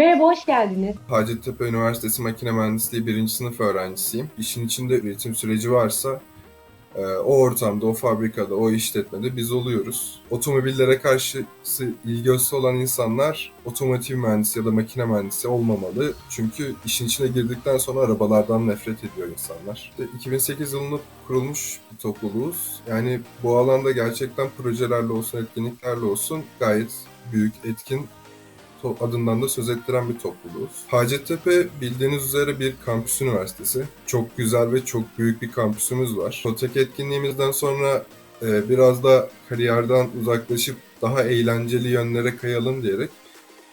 Merhaba, hoş geldiniz. Hacettepe Üniversitesi Makine Mühendisliği 1. sınıf öğrencisiyim. İşin içinde üretim süreci varsa e, o ortamda, o fabrikada, o işletmede biz oluyoruz. Otomobillere karşı ilgi gösterisi olan insanlar otomotiv mühendisi ya da makine mühendisi olmamalı. Çünkü işin içine girdikten sonra arabalardan nefret ediyor insanlar. İşte 2008 yılında kurulmuş bir topluluğuz. Yani bu alanda gerçekten projelerle olsun, etkinliklerle olsun gayet büyük, etkin adından da söz ettiren bir topluluğuz. Hacettepe bildiğiniz üzere bir kampüs üniversitesi. Çok güzel ve çok büyük bir kampüsümüz var. Totek etkinliğimizden sonra e, biraz da kariyerden uzaklaşıp daha eğlenceli yönlere kayalım diyerek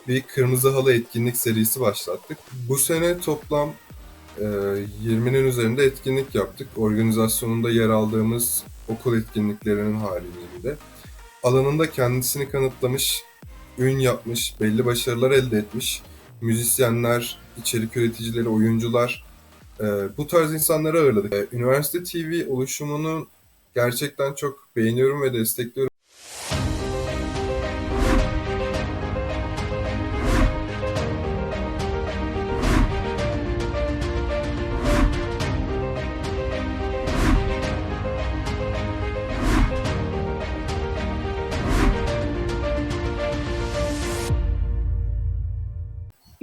bir kırmızı halı etkinlik serisi başlattık. Bu sene toplam e, 20'nin üzerinde etkinlik yaptık. Organizasyonunda yer aldığımız okul etkinliklerinin haricinde. Alanında kendisini kanıtlamış ün yapmış, belli başarılar elde etmiş müzisyenler, içerik üreticileri, oyuncular e, bu tarz insanları ağırladık. E, Üniversite TV oluşumunu gerçekten çok beğeniyorum ve destekliyorum.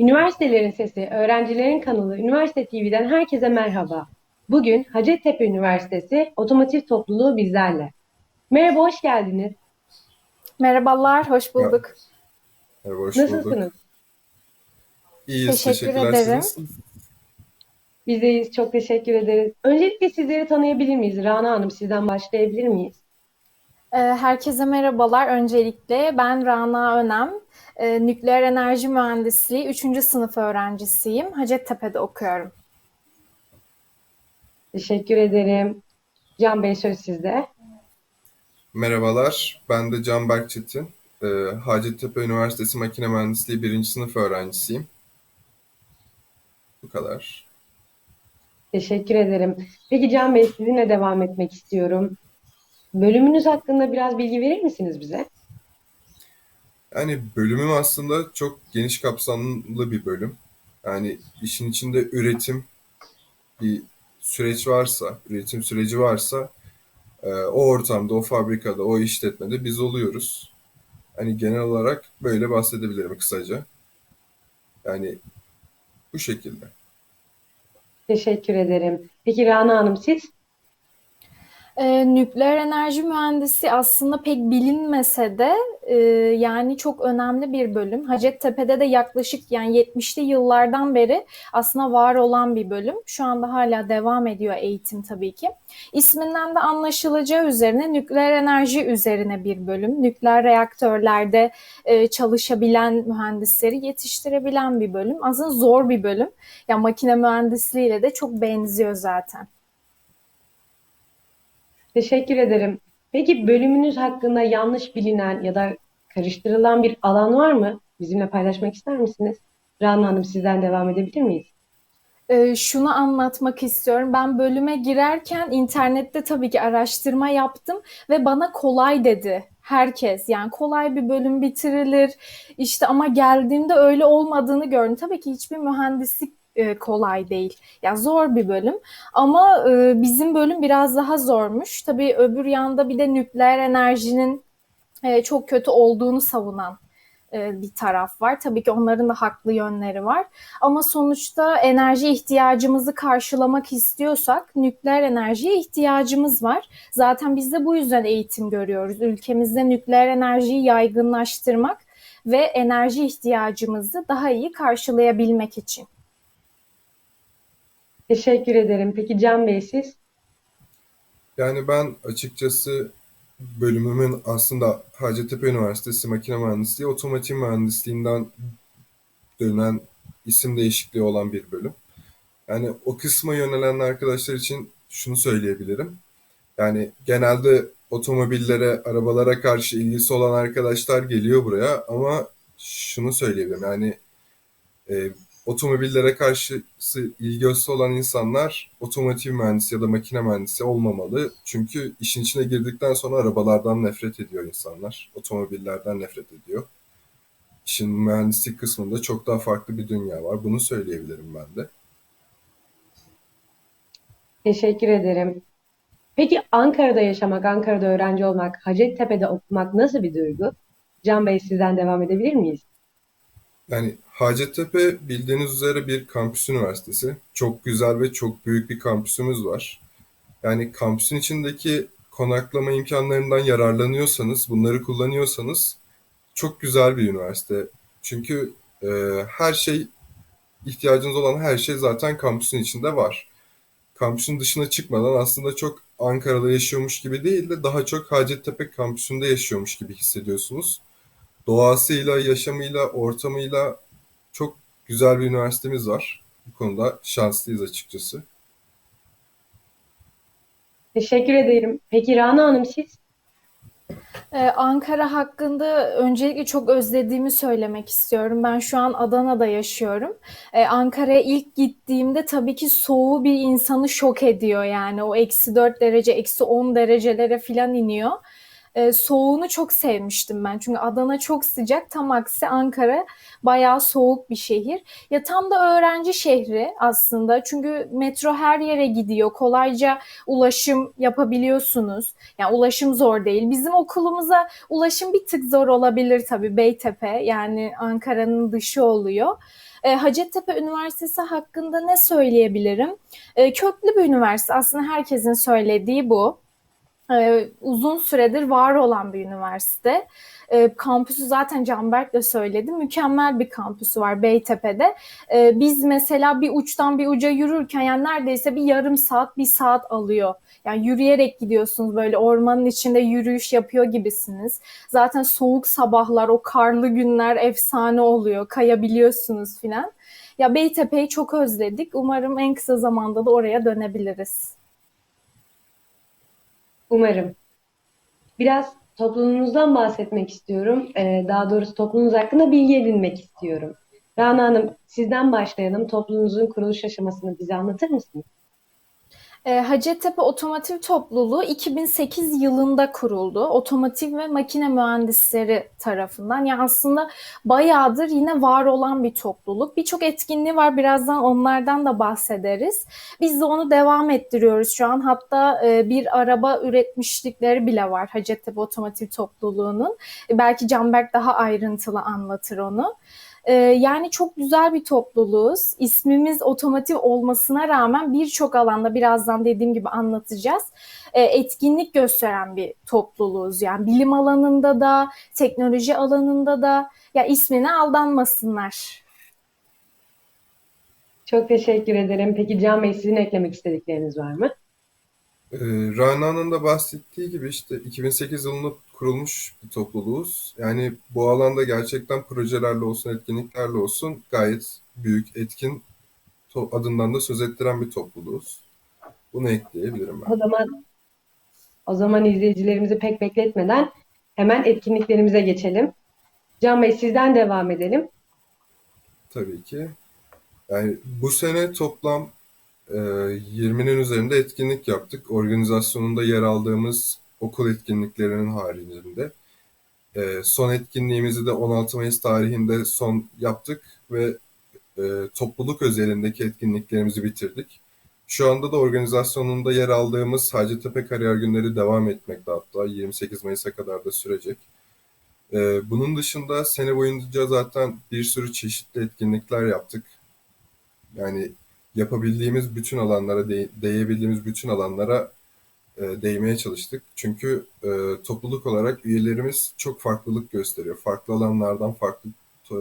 Üniversitelerin Sesi, Öğrencilerin Kanalı Üniversite TV'den herkese merhaba. Bugün Hacettepe Üniversitesi Otomotiv Topluluğu bizlerle. Merhaba, hoş geldiniz. Merhabalar, hoş bulduk. Merhaba, hoş Nasılsınız? bulduk. İyiyiz, Teşekkür teşekkürler. ederim. Siz? Biz deyiz, çok teşekkür ederiz. Öncelikle sizleri tanıyabilir miyiz? Rana Hanım, sizden başlayabilir miyiz? Ee, Herkese merhabalar. Öncelikle ben Rana Önem, Ee, Nükleer Enerji Mühendisliği 3. sınıf öğrencisiyim. Hacettepe'de okuyorum. Teşekkür ederim. Can Bey söz sizde. Merhabalar, ben de Can Berkçetin. E, Hacettepe Üniversitesi Makine Mühendisliği 1. sınıf öğrencisiyim. Bu kadar. Teşekkür ederim. Peki Can Bey, sizinle devam etmek istiyorum. Bölümünüz hakkında biraz bilgi verir misiniz bize? Yani bölümüm aslında çok geniş kapsamlı bir bölüm. Yani işin içinde üretim bir süreç varsa, üretim süreci varsa e, o ortamda, o fabrikada, o işletmede biz oluyoruz. Hani genel olarak böyle bahsedebilirim kısaca. Yani bu şekilde. Teşekkür ederim. Peki Rana Hanım siz? Ee, nükleer enerji mühendisi aslında pek bilinmese de e, yani çok önemli bir bölüm. Hacettepe'de de yaklaşık yani 70'li yıllardan beri aslında var olan bir bölüm. Şu anda hala devam ediyor eğitim tabii ki. İsminden de anlaşılacağı üzerine nükleer enerji üzerine bir bölüm. Nükleer reaktörlerde e, çalışabilen mühendisleri yetiştirebilen bir bölüm. Aslında zor bir bölüm. Ya makine mühendisliğiyle de çok benziyor zaten. Teşekkür ederim. Peki bölümünüz hakkında yanlış bilinen ya da karıştırılan bir alan var mı? Bizimle paylaşmak ister misiniz? Rana Hanım sizden devam edebilir miyiz? Ee, şunu anlatmak istiyorum. Ben bölüme girerken internette tabii ki araştırma yaptım ve bana kolay dedi herkes. Yani kolay bir bölüm bitirilir. İşte ama geldiğimde öyle olmadığını gördüm. Tabii ki hiçbir mühendislik e, kolay değil. Ya zor bir bölüm ama e, bizim bölüm biraz daha zormuş. Tabii öbür yanda bir de nükleer enerjinin e, çok kötü olduğunu savunan bir taraf var. Tabii ki onların da haklı yönleri var. Ama sonuçta enerji ihtiyacımızı karşılamak istiyorsak nükleer enerjiye ihtiyacımız var. Zaten biz de bu yüzden eğitim görüyoruz. Ülkemizde nükleer enerjiyi yaygınlaştırmak ve enerji ihtiyacımızı daha iyi karşılayabilmek için. Teşekkür ederim. Peki Can Bey siz? Yani ben açıkçası bölümümün aslında Hacettepe Üniversitesi Makine Mühendisliği Otomotiv Mühendisliğinden dönen isim değişikliği olan bir bölüm. Yani o kısma yönelen arkadaşlar için şunu söyleyebilirim. Yani genelde otomobillere, arabalara karşı ilgisi olan arkadaşlar geliyor buraya ama şunu söyleyebilirim. Yani e, otomobillere karşı ilgi gösterisi olan insanlar otomotiv mühendisi ya da makine mühendisi olmamalı. Çünkü işin içine girdikten sonra arabalardan nefret ediyor insanlar. Otomobillerden nefret ediyor. işin mühendislik kısmında çok daha farklı bir dünya var. Bunu söyleyebilirim ben de. Teşekkür ederim. Peki Ankara'da yaşamak, Ankara'da öğrenci olmak, Hacettepe'de okumak nasıl bir duygu? Can Bey sizden devam edebilir miyiz? Yani Hacettepe bildiğiniz üzere bir kampüs üniversitesi. Çok güzel ve çok büyük bir kampüsümüz var. Yani kampüsün içindeki konaklama imkanlarından yararlanıyorsanız, bunları kullanıyorsanız çok güzel bir üniversite. Çünkü e, her şey, ihtiyacınız olan her şey zaten kampüsün içinde var. Kampüsün dışına çıkmadan aslında çok Ankara'da yaşıyormuş gibi değil de daha çok Hacettepe kampüsünde yaşıyormuş gibi hissediyorsunuz. Doğasıyla, yaşamıyla, ortamıyla güzel bir üniversitemiz var. Bu konuda şanslıyız açıkçası. Teşekkür ederim. Peki Rana Hanım siz? Ee, Ankara hakkında öncelikle çok özlediğimi söylemek istiyorum. Ben şu an Adana'da yaşıyorum. Ee, Ankara'ya ilk gittiğimde tabii ki soğuğu bir insanı şok ediyor yani. O eksi 4 derece, eksi 10 derecelere falan iniyor. Ee, soğuğunu çok sevmiştim ben. Çünkü Adana çok sıcak, tam aksi Ankara bayağı soğuk bir şehir. Ya tam da öğrenci şehri aslında. Çünkü metro her yere gidiyor. Kolayca ulaşım yapabiliyorsunuz. Yani ulaşım zor değil. Bizim okulumuza ulaşım bir tık zor olabilir tabii Beytepe. Yani Ankara'nın dışı oluyor. E, Hacettepe Üniversitesi hakkında ne söyleyebilirim? E, köklü bir üniversite. Aslında herkesin söylediği bu. E, uzun süredir var olan bir üniversite. E, kampüsü zaten Canberk de söyledi. Mükemmel bir kampüsü var Beytepe'de. E, biz mesela bir uçtan bir uca yürürken yani neredeyse bir yarım saat, bir saat alıyor. Yani yürüyerek gidiyorsunuz böyle ormanın içinde yürüyüş yapıyor gibisiniz. Zaten soğuk sabahlar, o karlı günler efsane oluyor. Kayabiliyorsunuz filan. Ya Beytepe'yi çok özledik. Umarım en kısa zamanda da oraya dönebiliriz. Umarım. Biraz topluluğunuzdan bahsetmek istiyorum. Ee, daha doğrusu topluluğunuz hakkında bilgi edinmek istiyorum. Rana Hanım, sizden başlayalım. Topluluğunuzun kuruluş aşamasını bize anlatır mısınız? E, Hacettepe Otomotiv Topluluğu 2008 yılında kuruldu. Otomotiv ve makine mühendisleri tarafından. Yani aslında bayağıdır yine var olan bir topluluk. Birçok etkinliği var. Birazdan onlardan da bahsederiz. Biz de onu devam ettiriyoruz şu an. Hatta e, bir araba üretmişlikleri bile var Hacettepe Otomotiv Topluluğu'nun. Belki Canberk daha ayrıntılı anlatır onu. Ee, yani çok güzel bir topluluğuz. İsmimiz otomotiv olmasına rağmen birçok alanda birazdan dediğim gibi anlatacağız. Ee, etkinlik gösteren bir topluluğuz. Yani bilim alanında da, teknoloji alanında da ya ismine aldanmasınlar. Çok teşekkür ederim. Peki Can Bey sizin eklemek istedikleriniz var mı? Ee, Rana'nın da bahsettiği gibi işte 2008 yılında kurulmuş bir topluluğuz. Yani bu alanda gerçekten projelerle olsun, etkinliklerle olsun gayet büyük, etkin adından da söz ettiren bir topluluğuz. Bunu ekleyebilirim ben. O zaman o zaman izleyicilerimizi pek bekletmeden hemen etkinliklerimize geçelim. Can Bey sizden devam edelim. Tabii ki. Yani bu sene toplam e, 20'nin üzerinde etkinlik yaptık. Organizasyonunda yer aldığımız okul etkinliklerinin haricinde. E, son etkinliğimizi de 16 Mayıs tarihinde son yaptık ve e, topluluk özelindeki etkinliklerimizi bitirdik. Şu anda da organizasyonunda yer aldığımız Hacettepe Kariyer Günleri devam etmekte hatta 28 Mayıs'a kadar da sürecek. E, bunun dışında sene boyunca zaten bir sürü çeşitli etkinlikler yaptık. Yani yapabildiğimiz bütün alanlara, de- değebildiğimiz bütün alanlara e, değmeye çalıştık. Çünkü e, topluluk olarak üyelerimiz çok farklılık gösteriyor. Farklı alanlardan, farklı e,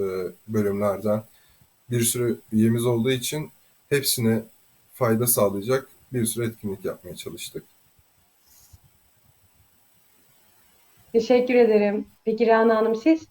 bölümlerden bir sürü üyemiz olduğu için hepsine fayda sağlayacak bir sürü etkinlik yapmaya çalıştık. Teşekkür ederim. Peki Rana Hanım siz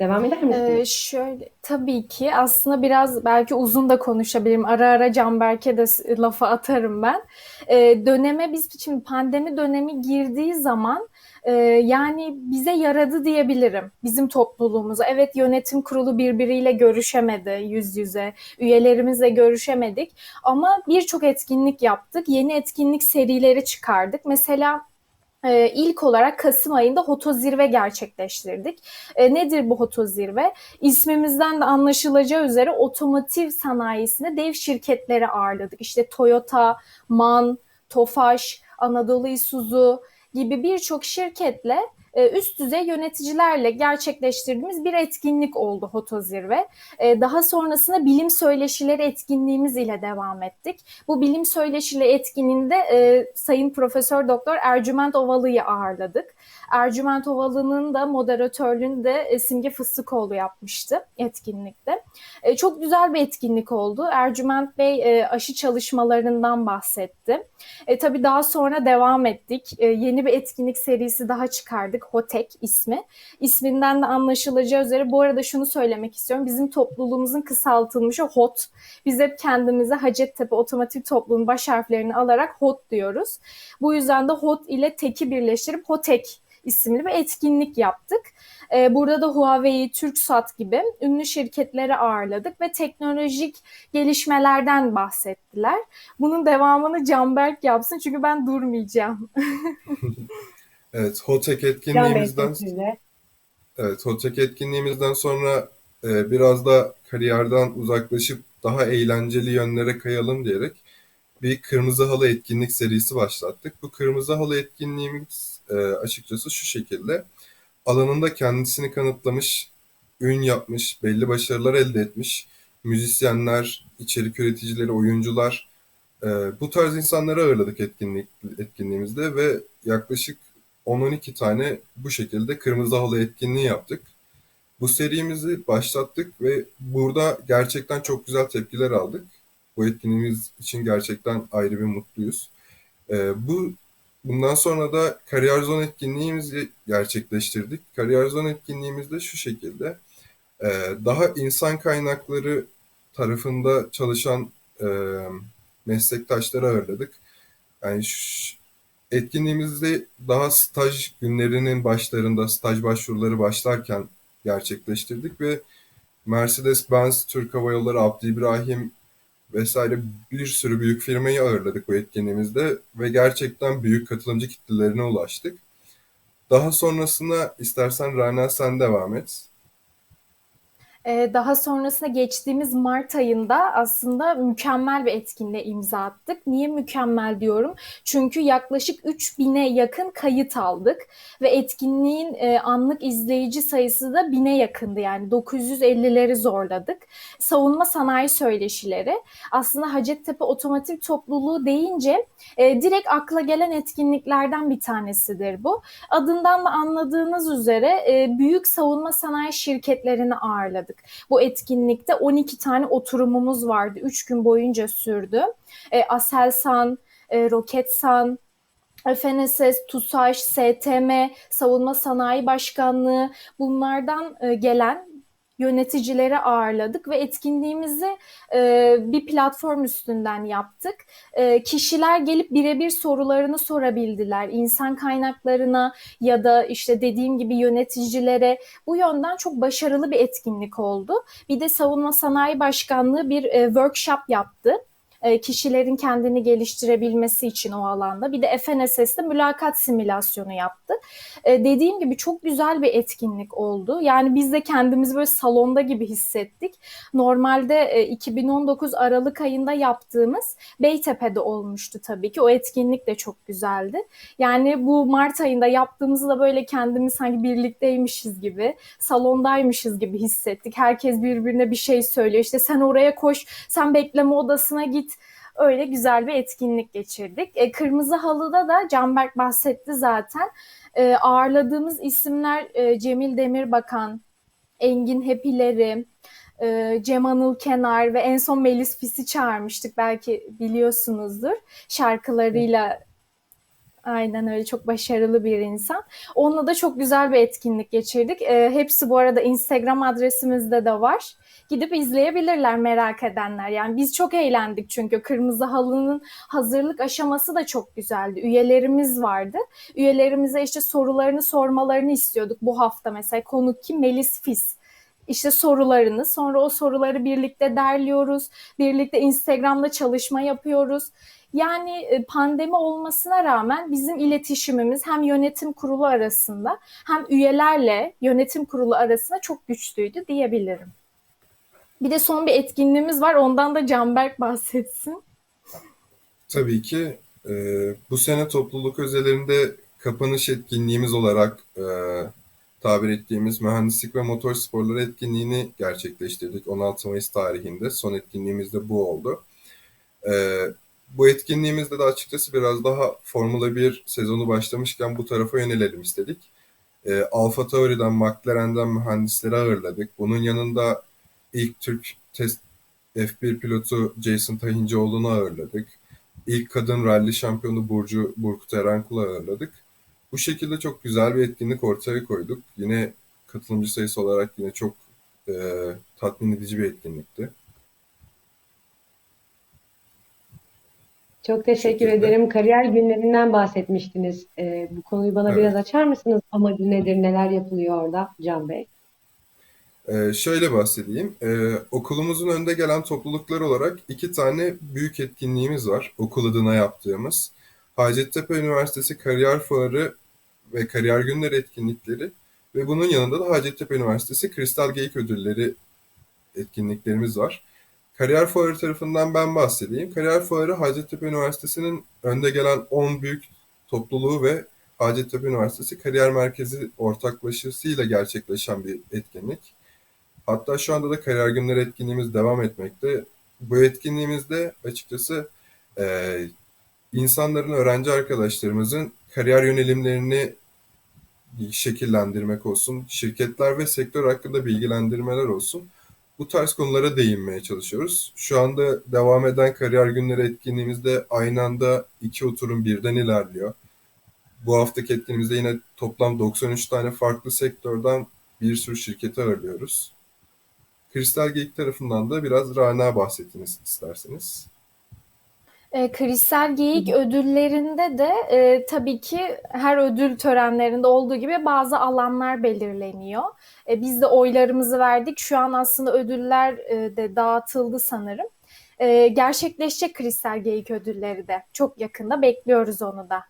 devam eder Ee, misiniz? şöyle tabii ki aslında biraz belki uzun da konuşabilirim. Ara ara Canberk'e de lafı atarım ben. Ee, döneme biz şimdi pandemi dönemi girdiği zaman e, yani bize yaradı diyebilirim bizim topluluğumuza. Evet yönetim kurulu birbiriyle görüşemedi yüz yüze. Üyelerimizle görüşemedik ama birçok etkinlik yaptık. Yeni etkinlik serileri çıkardık. Mesela e, ilk olarak Kasım ayında Hoto Zirve gerçekleştirdik. E, nedir bu Hoto Zirve? İsmimizden de anlaşılacağı üzere otomotiv sanayisinde dev şirketleri ağırladık. İşte Toyota, MAN, Tofaş, Anadolu Isuzu gibi birçok şirketle üst düzey yöneticilerle gerçekleştirdiğimiz bir etkinlik oldu Hoto Zirve. E, daha sonrasında bilim söyleşileri etkinliğimiz ile devam ettik. Bu bilim söyleşileri etkinliğinde e, Sayın Profesör Doktor Ercüment Ovalı'yı ağırladık. Ercüment Ovalı'nın da moderatörlüğünü de Simge Fıstıkoğlu yapmıştı etkinlikte. Çok güzel bir etkinlik oldu. Ercüment Bey aşı çalışmalarından bahsetti. E, tabii daha sonra devam ettik. E, yeni bir etkinlik serisi daha çıkardık. Hotek ismi. İsminden de anlaşılacağı üzere bu arada şunu söylemek istiyorum. Bizim topluluğumuzun kısaltılmışı HOT. Biz hep kendimize Hacettepe Otomotiv Topluluğu'nun baş harflerini alarak HOT diyoruz. Bu yüzden de HOT ile TEK'i birleştirip HOTEK isimli bir etkinlik yaptık. Ee, burada da Huawei, TürkSat gibi ünlü şirketleri ağırladık ve teknolojik gelişmelerden bahsettiler. Bunun devamını Canberk yapsın çünkü ben durmayacağım. evet, Hotek etkinliğimizden Evet, Hotek etkinliğimizden sonra e, biraz da kariyerden uzaklaşıp daha eğlenceli yönlere kayalım diyerek bir kırmızı halı etkinlik serisi başlattık. Bu kırmızı halı etkinliğimiz e, açıkçası şu şekilde. Alanında kendisini kanıtlamış, ün yapmış, belli başarılar elde etmiş müzisyenler, içerik üreticileri, oyuncular e, bu tarz insanları ağırladık etkinlik etkinliğimizde ve yaklaşık 10-12 tane bu şekilde kırmızı halı etkinliği yaptık. Bu serimizi başlattık ve burada gerçekten çok güzel tepkiler aldık. Bu etkinliğimiz için gerçekten ayrı bir mutluyuz. E, bu Bundan sonra da Kariyer Zone etkinliğimizi gerçekleştirdik. Kariyer Zone etkinliğimizde şu şekilde e, daha insan kaynakları tarafında çalışan e, meslektaşları ağırladık. Yani etkinliğimizde daha staj günlerinin başlarında staj başvuruları başlarken gerçekleştirdik ve Mercedes-Benz, Türk Hava Yolları, Abdi İbrahim vesaire bir sürü büyük firmayı ağırladık bu etkinliğimizde ve gerçekten büyük katılımcı kitlelerine ulaştık. Daha sonrasında istersen Rana sen devam et. Ee, daha sonrasında geçtiğimiz Mart ayında aslında mükemmel bir etkinliğe imza attık. Niye mükemmel diyorum? Çünkü yaklaşık 3000'e yakın kayıt aldık ve etkinliğin e, anlık izleyici sayısı da 1000'e yakındı yani 950'leri zorladık. Savunma sanayi söyleşileri aslında Hacettepe Otomotiv Topluluğu deyince e, direkt akla gelen etkinliklerden bir tanesidir bu. Adından da anladığınız üzere e, büyük savunma sanayi şirketlerini ağırladık. Bu etkinlikte 12 tane oturumumuz vardı. 3 gün boyunca sürdü. E, Aselsan, e, Roketsan, FNSS, TUSAŞ, STM, Savunma Sanayi Başkanlığı bunlardan e, gelen yöneticileri ağırladık ve etkinliğimizi e, bir platform üstünden yaptık. E, kişiler gelip birebir sorularını sorabildiler. İnsan kaynaklarına ya da işte dediğim gibi yöneticilere bu yönden çok başarılı bir etkinlik oldu. Bir de Savunma Sanayi Başkanlığı bir e, workshop yaptı e, kişilerin kendini geliştirebilmesi için o alanda. Bir de FNSS'de mülakat simülasyonu yaptı. E, dediğim gibi çok güzel bir etkinlik oldu. Yani biz de kendimizi böyle salonda gibi hissettik. Normalde 2019 e, Aralık ayında yaptığımız Beytepe'de olmuştu tabii ki. O etkinlik de çok güzeldi. Yani bu Mart ayında yaptığımızda böyle kendimiz sanki birlikteymişiz gibi, salondaymışız gibi hissettik. Herkes birbirine bir şey söylüyor. İşte sen oraya koş, sen bekleme odasına git ait öyle güzel bir etkinlik geçirdik. E, Kırmızı Halı'da da Canberk bahsetti zaten. E, ağırladığımız isimler e, Cemil Demirbakan, Engin Hepileri, e, Cem Anıl Kenar ve en son Melis Fis'i çağırmıştık. Belki biliyorsunuzdur. Şarkılarıyla Aynen öyle çok başarılı bir insan. Onunla da çok güzel bir etkinlik geçirdik. E, hepsi bu arada Instagram adresimizde de var gidip izleyebilirler merak edenler. Yani biz çok eğlendik çünkü Kırmızı Halı'nın hazırlık aşaması da çok güzeldi. Üyelerimiz vardı. Üyelerimize işte sorularını sormalarını istiyorduk bu hafta mesela konuk kim? Melis Fis işte sorularını, sonra o soruları birlikte derliyoruz, birlikte Instagram'da çalışma yapıyoruz. Yani e, pandemi olmasına rağmen bizim iletişimimiz hem yönetim kurulu arasında hem üyelerle yönetim kurulu arasında çok güçlüydü diyebilirim. Bir de son bir etkinliğimiz var. Ondan da Canberk bahsetsin. Tabii ki e, bu sene topluluk özelinde kapanış etkinliğimiz olarak e, tabir ettiğimiz mühendislik ve motor sporları etkinliğini gerçekleştirdik 16 Mayıs tarihinde. Son etkinliğimiz de bu oldu. E, bu etkinliğimizde de açıkçası biraz daha Formula 1 sezonu başlamışken bu tarafa yönelelim istedik. E, Alfa Tauri'den, McLaren'den mühendisleri ağırladık. Bunun yanında ilk Türk test F1 pilotu Jason Tahincioğlu'nu ağırladık. İlk kadın rally şampiyonu Burcu Burkut Erenkul'u ağırladık. Bu şekilde çok güzel bir etkinlik ortaya koyduk. Yine katılımcı sayısı olarak yine çok e, tatmin edici bir etkinlikti. Çok teşekkür ederim. Kariyer günlerinden bahsetmiştiniz. Ee, bu konuyu bana Evet. biraz açar mısınız? Amacı nedir, neler yapılıyor orada Can Bey? Ee, şöyle bahsedeyim. Ee, okulumuzun önde gelen topluluklar olarak iki tane büyük etkinliğimiz var. Okul adına yaptığımız. Hacettepe Üniversitesi Kariyer Fuarı ve Kariyer Günleri etkinlikleri ve bunun yanında da Hacettepe Üniversitesi Kristal Geyik Ödülleri etkinliklerimiz var. Kariyer Fuarı tarafından ben bahsedeyim. Kariyer Fuarı Hacettepe Üniversitesi'nin önde gelen 10 büyük topluluğu ve Hacettepe Üniversitesi Kariyer Merkezi ortaklaşısıyla gerçekleşen bir etkinlik. Hatta şu anda da kariyer günleri etkinliğimiz devam etmekte. Bu etkinliğimizde açıkçası e, insanların, öğrenci arkadaşlarımızın kariyer yönelimlerini şekillendirmek olsun, şirketler ve sektör hakkında bilgilendirmeler olsun. Bu tarz konulara değinmeye çalışıyoruz. Şu anda devam eden kariyer günleri etkinliğimizde aynı anda iki oturum birden ilerliyor. Bu haftaki etkinliğimizde yine toplam 93 tane farklı sektörden bir sürü şirketi ağırlıyoruz. Kristal Geyik tarafından da biraz Rana bahsettiniz isterseniz. E, Kristal Geyik ödüllerinde de e, tabii ki her ödül törenlerinde olduğu gibi bazı alanlar belirleniyor. E, biz de oylarımızı verdik. Şu an aslında ödüller e, de dağıtıldı sanırım. E, gerçekleşecek Kristal Geyik ödülleri de. Çok yakında bekliyoruz onu da.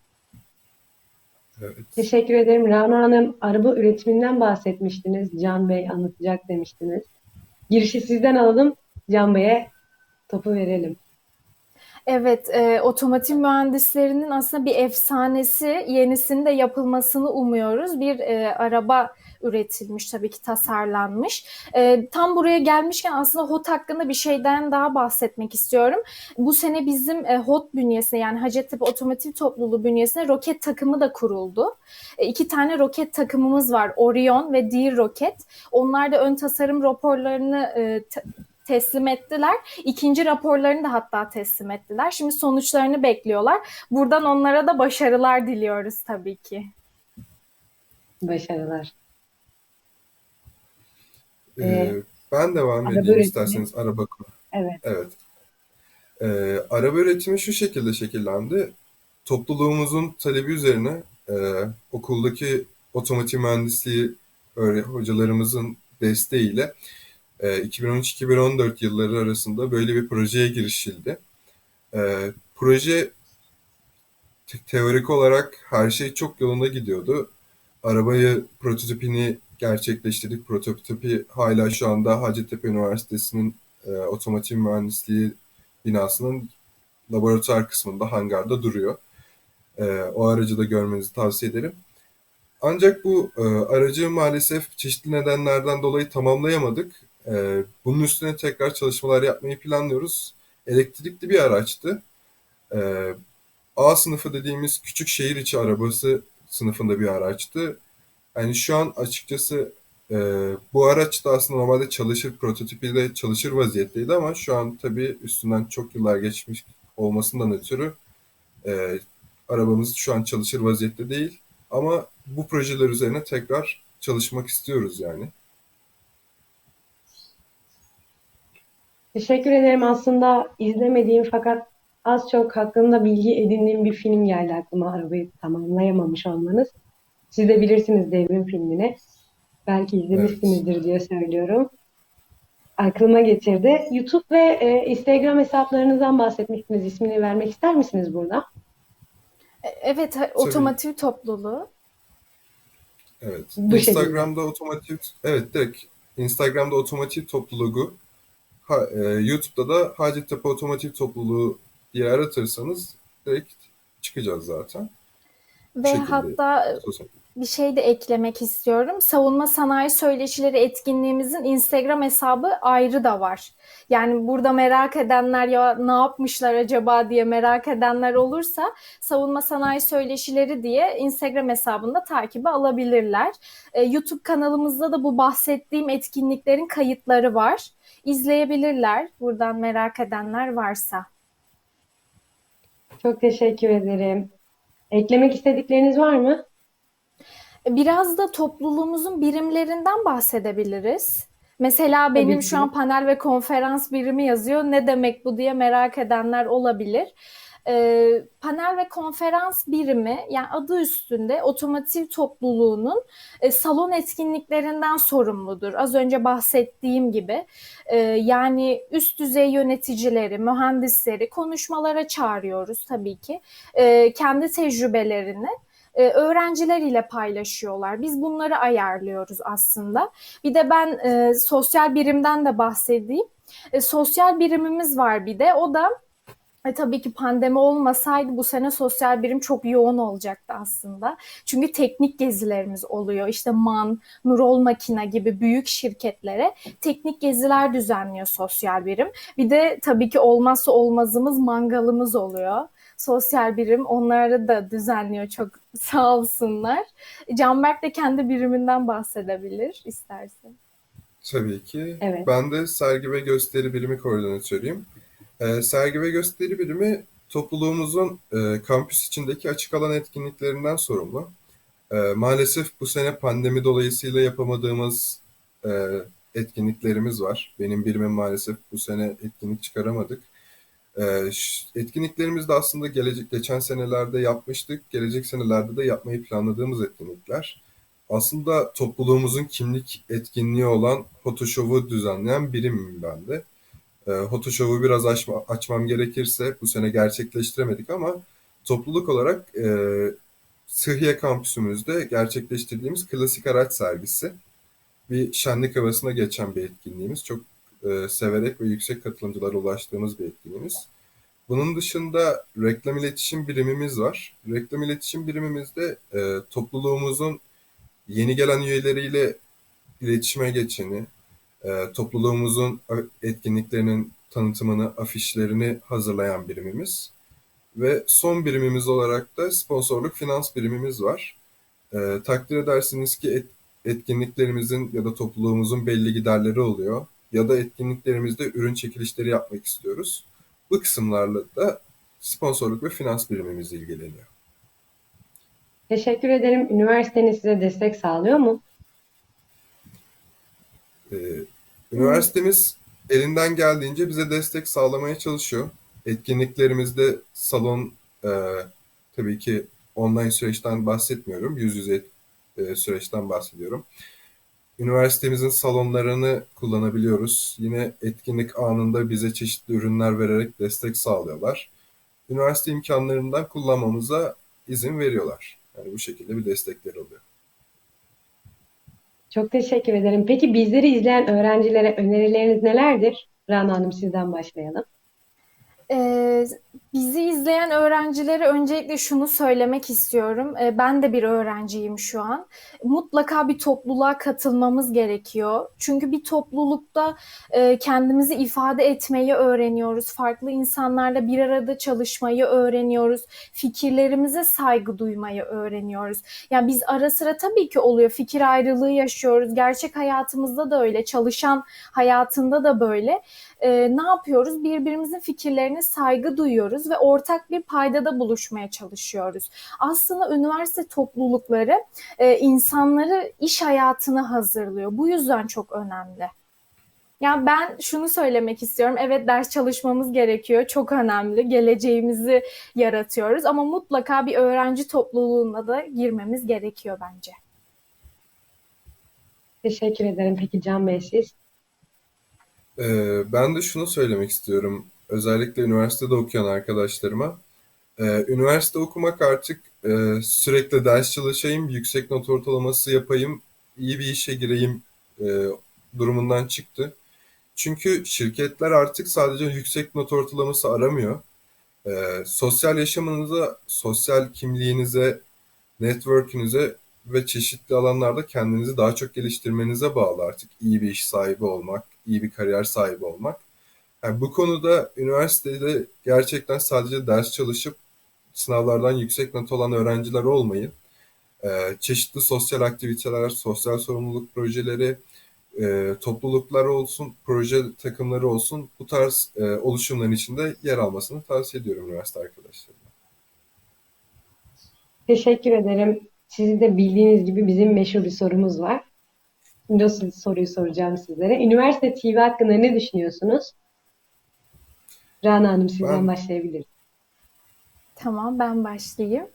Evet. Teşekkür ederim. Rana Hanım, araba üretiminden bahsetmiştiniz. Can Bey anlatacak demiştiniz. Girişi sizden alalım. Can Bey'e topu verelim. Evet, e, otomotiv mühendislerinin aslında bir efsanesi, yenisinin de yapılmasını umuyoruz. Bir e, araba üretilmiş, tabii ki tasarlanmış. E, tam buraya gelmişken aslında HOT hakkında bir şeyden daha bahsetmek istiyorum. Bu sene bizim e, HOT bünyesine yani Hacettepe Otomotiv Topluluğu bünyesine roket takımı da kuruldu. E, iki tane roket takımımız var, Orion ve Deer Roket. Onlar da ön tasarım raporlarını e, teslim ettiler. İkinci raporlarını da hatta teslim ettiler. Şimdi sonuçlarını bekliyorlar. Buradan onlara da başarılar diliyoruz tabii ki. Başarılar. Ee, Ee, ben devam araba edeyim üretimi. isterseniz araba konu. Evet. Evet. Ee, araba üretimi şu şekilde şekillendi. Topluluğumuzun talebi üzerine e, okuldaki otomotiv mühendisliği öğre- hocalarımızın desteğiyle 2013-2014 yılları arasında böyle bir projeye girişildi. E, proje te- teorik olarak her şey çok yolunda gidiyordu. Arabayı prototipini gerçekleştirdik. Prototipi hala şu anda Hacettepe Üniversitesi'nin e, otomotiv mühendisliği binasının laboratuvar kısmında hangarda duruyor. E, o aracı da görmenizi tavsiye ederim. Ancak bu e, aracı maalesef çeşitli nedenlerden dolayı tamamlayamadık. E, bunun üstüne tekrar çalışmalar yapmayı planlıyoruz. Elektrikli bir araçtı. E, A sınıfı dediğimiz küçük şehir içi arabası sınıfında bir araçtı. Yani şu an açıkçası e, bu araç da aslında normalde çalışır, prototipiyle çalışır vaziyetteydi ama şu an tabii üstünden çok yıllar geçmiş olmasından ötürü e, arabamız şu an çalışır vaziyette değil. Ama bu projeler üzerine tekrar çalışmak istiyoruz yani. Teşekkür ederim. Aslında izlemediğim fakat az çok hakkında bilgi edindiğim bir film geldi aklıma arabayı tamamlayamamış olmanız. Siz de bilirsiniz Devrim filmini. Belki izlemişsinizdir diye söylüyorum. Aklıma getirdi. YouTube ve e, Instagram hesaplarınızdan bahsetmiştiniz. İsmini vermek ister misiniz burada? E, Evet, ha- otomotiv topluluğu. Evet. Bu şekilde. Instagram'da otomotiv, evet direkt Instagram'da otomotiv topluluğu, ha- e, YouTube'da da Hacettepe Otomotiv Topluluğu diye aratırsanız direkt çıkacağız zaten. Ve hatta sosyal- bir şey de eklemek istiyorum. Savunma sanayi söyleşileri etkinliğimizin Instagram hesabı ayrı da var. Yani burada merak edenler ya ne yapmışlar acaba diye merak edenler olursa savunma sanayi söyleşileri diye Instagram hesabında takibi alabilirler. Ee, YouTube kanalımızda da bu bahsettiğim etkinliklerin kayıtları var. İzleyebilirler buradan merak edenler varsa. Çok teşekkür ederim. Eklemek istedikleriniz var mı? Biraz da topluluğumuzun birimlerinden bahsedebiliriz. Mesela benim şu an panel ve konferans birimi yazıyor. Ne demek bu diye merak edenler olabilir. Ee, panel ve konferans birimi yani adı üstünde otomotiv topluluğunun e, salon etkinliklerinden sorumludur. Az önce bahsettiğim gibi Ee, yani üst düzey yöneticileri, mühendisleri konuşmalara çağırıyoruz tabii ki. Ee, kendi tecrübelerini e, öğrenciler paylaşıyorlar. Biz bunları ayarlıyoruz aslında. Bir de ben e, sosyal birimden de bahsedeyim. E, sosyal birimimiz var bir de. O da e, tabii ki pandemi olmasaydı bu sene sosyal birim çok yoğun olacaktı aslında. Çünkü teknik gezilerimiz oluyor. İşte MAN, Nurol Makina gibi büyük şirketlere teknik geziler düzenliyor sosyal birim. Bir de tabii ki olmazsa olmazımız mangalımız oluyor. Sosyal birim onları da düzenliyor çok sağ olsunlar. Canberk de kendi biriminden bahsedebilir istersen. Tabii ki. Evet. Ben de sergi ve gösteri birimi koordinatörüyüm. Ee, sergi ve gösteri birimi topluluğumuzun e, kampüs içindeki açık alan etkinliklerinden sorumlu. Ee, maalesef bu sene pandemi dolayısıyla yapamadığımız e, etkinliklerimiz var. Benim birimim maalesef bu sene etkinlik çıkaramadık. Ee, etkinliklerimiz de aslında gelecek geçen senelerde yapmıştık. Gelecek senelerde de yapmayı planladığımız etkinlikler. Aslında topluluğumuzun kimlik etkinliği olan Hotoshow'u düzenleyen birimim ben de. E, Hotoshow'u biraz açma, açmam gerekirse bu sene gerçekleştiremedik ama topluluk olarak e, Sıhhiye kampüsümüzde gerçekleştirdiğimiz klasik araç sergisi bir şenlik havasına geçen bir etkinliğimiz. Çok e, severek ve yüksek katılımcılara ulaştığımız bir etkinliğimiz. Bunun dışında reklam iletişim birimimiz var. Reklam iletişim birimimizde e, topluluğumuzun yeni gelen üyeleriyle iletişime geçeni, e, topluluğumuzun etkinliklerinin tanıtımını, afişlerini hazırlayan birimimiz. Ve son birimimiz olarak da sponsorluk finans birimimiz var. E, takdir edersiniz ki et- etkinliklerimizin ya da topluluğumuzun belli giderleri oluyor. Ya da etkinliklerimizde ürün çekilişleri yapmak istiyoruz. Bu kısımlarla da sponsorluk ve finans birimimiz ilgileniyor. Teşekkür ederim. Üniversiteniz size destek sağlıyor mu? Ee, üniversitemiz elinden geldiğince bize destek sağlamaya çalışıyor. Etkinliklerimizde salon, e, tabii ki online süreçten bahsetmiyorum, yüz yüze e, süreçten bahsediyorum. Üniversitemizin salonlarını kullanabiliyoruz. Yine etkinlik anında bize çeşitli ürünler vererek destek sağlıyorlar. Üniversite imkanlarından kullanmamıza izin veriyorlar. Yani bu şekilde bir destekleri oluyor. Çok teşekkür ederim. Peki bizleri izleyen öğrencilere önerileriniz nelerdir? Rana Hanım sizden başlayalım. Ee, bizi izleyen öğrencilere öncelikle şunu söylemek istiyorum. Ee, ben de bir öğrenciyim şu an. Mutlaka bir topluluğa katılmamız gerekiyor. Çünkü bir toplulukta e, kendimizi ifade etmeyi öğreniyoruz. Farklı insanlarla bir arada çalışmayı öğreniyoruz. Fikirlerimize saygı duymayı öğreniyoruz. Yani biz ara sıra tabii ki oluyor fikir ayrılığı yaşıyoruz. Gerçek hayatımızda da öyle, çalışan hayatında da böyle e, ne yapıyoruz? Birbirimizin fikirlerine saygı duyuyoruz ve ortak bir paydada buluşmaya çalışıyoruz. Aslında üniversite toplulukları e, insanları iş hayatına hazırlıyor. Bu yüzden çok önemli. Ya ben şunu söylemek istiyorum. Evet ders çalışmamız gerekiyor. Çok önemli. Geleceğimizi yaratıyoruz ama mutlaka bir öğrenci topluluğuna da girmemiz gerekiyor bence. Teşekkür ederim. Peki Can Bey siz? Ee, ben de şunu söylemek istiyorum. Özellikle üniversitede okuyan arkadaşlarıma. Ee, üniversite okumak artık e, sürekli ders çalışayım, yüksek not ortalaması yapayım, iyi bir işe gireyim e, durumundan çıktı. Çünkü şirketler artık sadece yüksek not ortalaması aramıyor. Ee, sosyal yaşamınıza, sosyal kimliğinize, network'ünüze ve çeşitli alanlarda kendinizi daha çok geliştirmenize bağlı artık iyi bir iş sahibi olmak, iyi bir kariyer sahibi olmak. Yani bu konuda üniversitede gerçekten sadece ders çalışıp sınavlardan yüksek not alan öğrenciler olmayın. Ee, çeşitli sosyal aktiviteler, sosyal sorumluluk projeleri, e, topluluklar olsun, proje takımları olsun bu tarz e, oluşumların içinde yer almasını tavsiye ediyorum üniversite arkadaşlarıma. Teşekkür ederim. Sizin de bildiğiniz gibi bizim meşhur bir sorumuz var. Şimdi o soruyu soracağım sizlere. Üniversite TV hakkında ne düşünüyorsunuz? Rana Hanım sizden Ben başlayabiliriz. Tamam, ben başlayayım.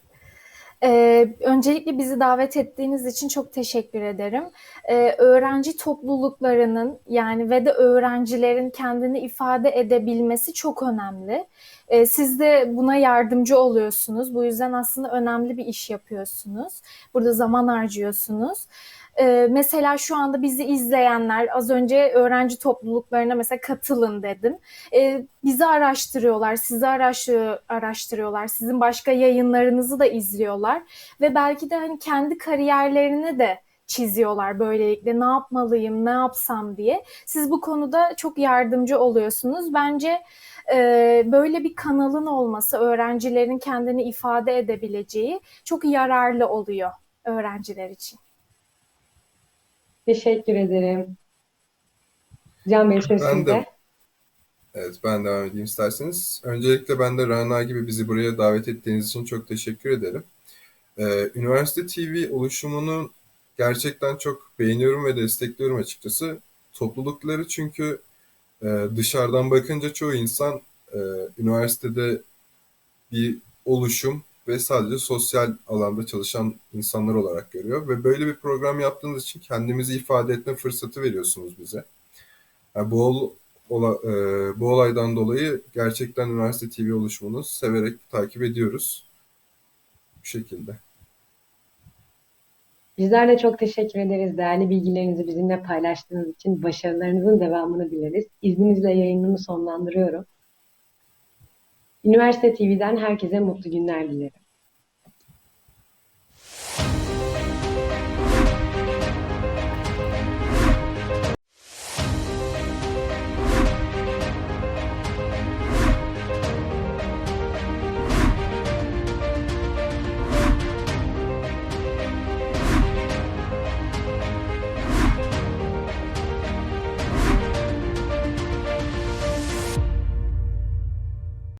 Ee, öncelikle bizi davet ettiğiniz için çok teşekkür ederim. Ee, öğrenci topluluklarının yani ve de öğrencilerin kendini ifade edebilmesi çok önemli. Ee, siz de buna yardımcı oluyorsunuz. Bu yüzden aslında önemli bir iş yapıyorsunuz. Burada zaman harcıyorsunuz. Ee, mesela şu anda bizi izleyenler az önce öğrenci topluluklarına mesela katılın dedim. Ee, bizi araştırıyorlar, sizi araştırıyor, araştırıyorlar, sizin başka yayınlarınızı da izliyorlar ve belki de hani kendi kariyerlerini de çiziyorlar böylelikle ne yapmalıyım, ne yapsam diye. Siz bu konuda çok yardımcı oluyorsunuz. Bence e, böyle bir kanalın olması öğrencilerin kendini ifade edebileceği çok yararlı oluyor öğrenciler için. Teşekkür ederim. Can Bey söz ben de evet ben devam edeyim isterseniz. Öncelikle ben de Rana gibi bizi buraya davet ettiğiniz için çok teşekkür ederim. Ee, Üniversite TV oluşumunu gerçekten çok beğeniyorum ve destekliyorum açıkçası. Toplulukları çünkü e, dışarıdan bakınca çoğu insan e, üniversitede bir oluşum ve sadece sosyal alanda çalışan insanlar olarak görüyor. Ve böyle bir program yaptığınız için kendimizi ifade etme fırsatı veriyorsunuz bize. Yani bu, ol- ola- e, bu olaydan dolayı gerçekten Üniversite TV oluşumunu severek takip ediyoruz. Bu şekilde. Bizler de çok teşekkür ederiz. Değerli bilgilerinizi bizimle paylaştığınız için başarılarınızın devamını dileriz. İzninizle yayınımı sonlandırıyorum. Üniversite TV'den herkese mutlu günler dilerim.